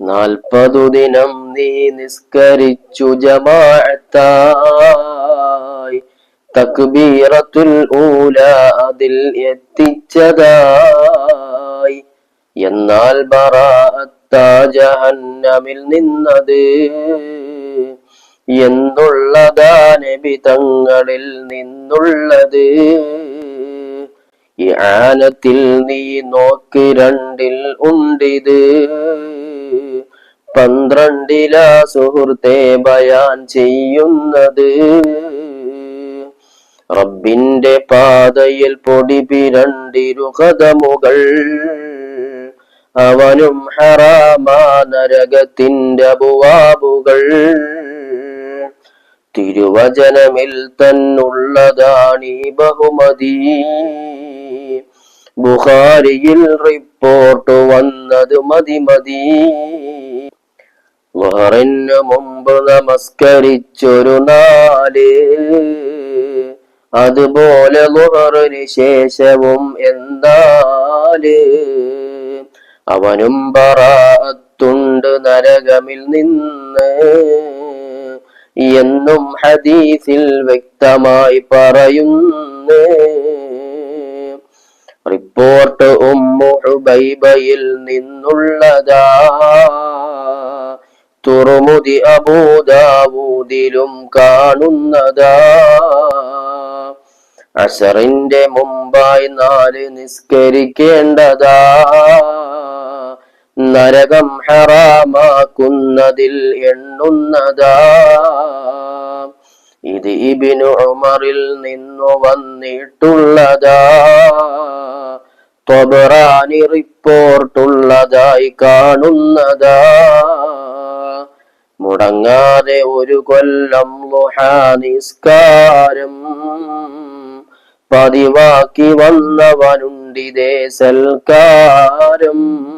നാൽപ്പതു ദിനം നീ നിസ്കരിച്ചു ജമാഅത്തായി. തക്ബീറത്തുൽ ഊല അതിൽ എത്തിച്ചതായി. എന്നാൽ ബറാഅത്ത ജഹന്നമിൽ നിന്നത് എന്നുള്ളതാ നബി തങ്ങളിൽ നിന്നുള്ളത്. ആനത്തിൽ നീ നോക്ക് രണ്ടിൽ ഉണ്ടിത്. പന്ത്രണ്ടില സുഹൃത്തെ ബയാൻ ചെയ്യുന്നത്. റബ്ബിന്റെ പാതയിൽ പൊടി പിരണ്ടിരു കഥമുകൾ. അവനും ഹറാമാ നരകത്തിന്റെ അപുവാബുകൾ തിരുവചനമിൽ തന്നുള്ളതാണീ ബഹുമതി. ബുഖാരിയിൽ റിപ്പോർട്ട് വന്നത് മതി മതി. വഹറിന് മുമ്പ് നമസ്കരിച്ചൊരു നാല്. അതുപോലെ ലുഹറിന് ശേഷവും എന്താൽ? അവനും പറത്തുണ്ട് നരകമിൽ നിന്ന്. എന്നും ഹദീസിൽ വ്യക്തമായി പറയുന്നു. Report Umm ഹുബൈബയിൽ നിന്നുള്ളതാ. തുറമുതി അബൂദാവൂദിലും കാണുന്നതാ. അസറിന്റെ മുമ്പായി നാല് നിസ്കരിക്കേണ്ടതാ. നരകം ഹറാമാക്കുന്നതിൽ എണ്ണുന്നതാ. ഇത് ഇബിനു ഉമറിൽ നിന്നു വന്നിട്ടുള്ളതാ. തൊബറാനി റിപ്പോർട്ടുള്ളതായി കാണുന്നതാ. മുടങ്ങാതെ ഒരു കൊല്ലം നിസ്കാരം പതിവാക്കി വന്നവനുണ്ടിതേ സൽക്കാരം.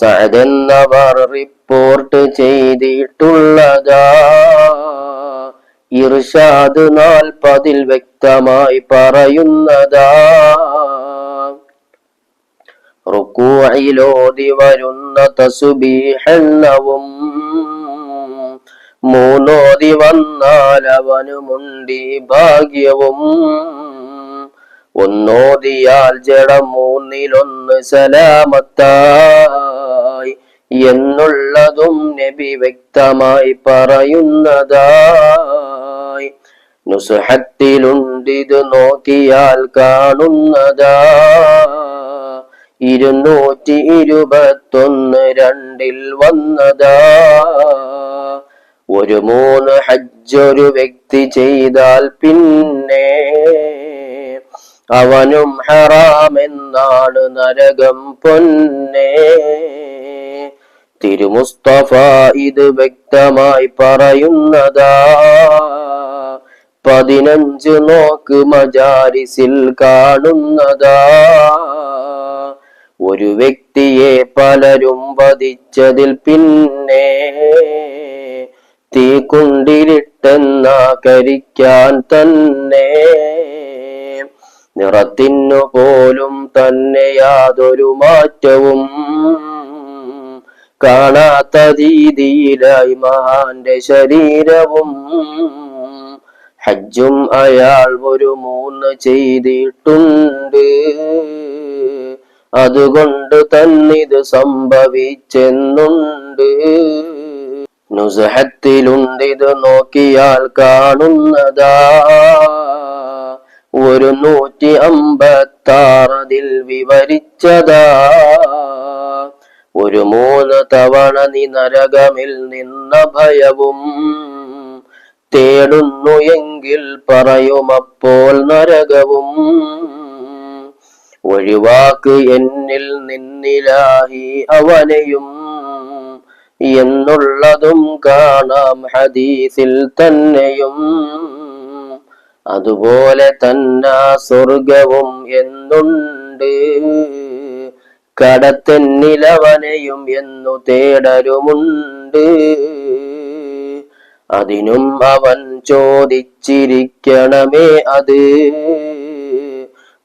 സഅദെന്നവർ റിപ്പോർട്ട് ചെയ്തിട്ടുള്ളതാ. ഇർഷാദ് നാൽപ്പതിൽ വ്യക്തമായി പറയുന്നതാ. റുക്കൂയിലോതി വരുന്ന തസുബീഹെണ്ണവും മൂന്നോതി വന്നാൽ അവനുമുണ്ടി ഭാഗ്യവും. ഒന്നോതിയാൽ ജഡം മൂന്നിലൊന്ന് സലാമത്തായി എന്നുള്ളതും നബി വ്യക്തമായി പറയുന്നതായി. നുസഹത്തിലുണ്ടിത് നോക്കിയാൽ കാണുന്നതാ. ഇരുന്നൂറ്റി ഇരുപത്തൊന്ന് രണ്ടിൽ വന്നതാ. ഒരു മൂന്ന് ഹജ്ജ് ഒരു വ്യക്തി ചെയ്താൽ പിന്നെ അവനും ഹറാമെന്നാണ് നരകം പൊന്നെ. തിരുമുസ്തഫ ഇത് വ്യക്തമായി പറയുന്നതാ. പതിനഞ്ച് നോക്ക് മജാരിസിൽ കാണുന്നതാ. ഒരു വ്യക്തിയെ പലരും വധിച്ചതിൽ പിന്നെ തീ കുണ്ടിലിട്ടെന്ന കരിക്കാൻ തന്നെ. നിറത്തിനു പോലും തന്നെ യാതൊരു മാറ്റവും കാണാത്ത രീതിയിലായി മഹാന്റെ ശരീരവും ഹജ്ജും അയാൾ ഒരു മൂന്ന് ചെയ്തിട്ടുണ്ട്. അതുകൊണ്ട് തന്നിത് സംഭവിച്ചെന്നുണ്ട്. നുസഹത്തിലുണ്ട് ഇത് നോക്കിയാൽ കാണുന്നതാ. ഒരു നൂറ്റി അമ്പത്താറതിൽ വിവരിച്ചതാ. ഒരു മൂന്ന് തവണ നീ നരകമിൽ നിന്ന ഭയവും തേടുന്നു എങ്കിൽ പറയുമപ്പോൾ നരകവും. ഒഴിവാക്ക് എന്നിൽ നിന്നിലാഹി അവനെയും എന്നുള്ളതും കാണാം ഹദീസിൽ തന്നെയും. അതുപോലെ തന്നെ സ്വർഗവും എന്നുണ്ട്. കടത്തെന്നിലവനെയും എന്നു തേടരുമുണ്ട്. അതിനും അവൻ ചോദിച്ചിരിക്കണമേ അത്.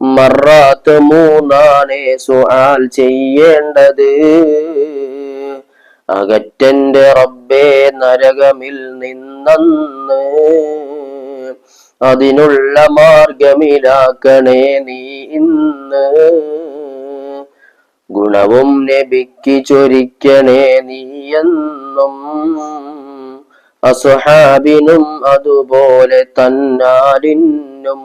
മറാത്ത് മൂന്നാണേ സുആൽ ചെയ്യേണ്ടത്. അകറ്റന്റെ റബ്ബേ നരകമിൽ നിന്നന്ന് അതിനുള്ള മാർഗമിലാക്കണേ നീ ഇന്ന്. ഗുണവും നബിക്ക് ചൊരിക്കണേ നീയെന്നും അസുഹാബിനും അതുപോലെ തന്നാലിനും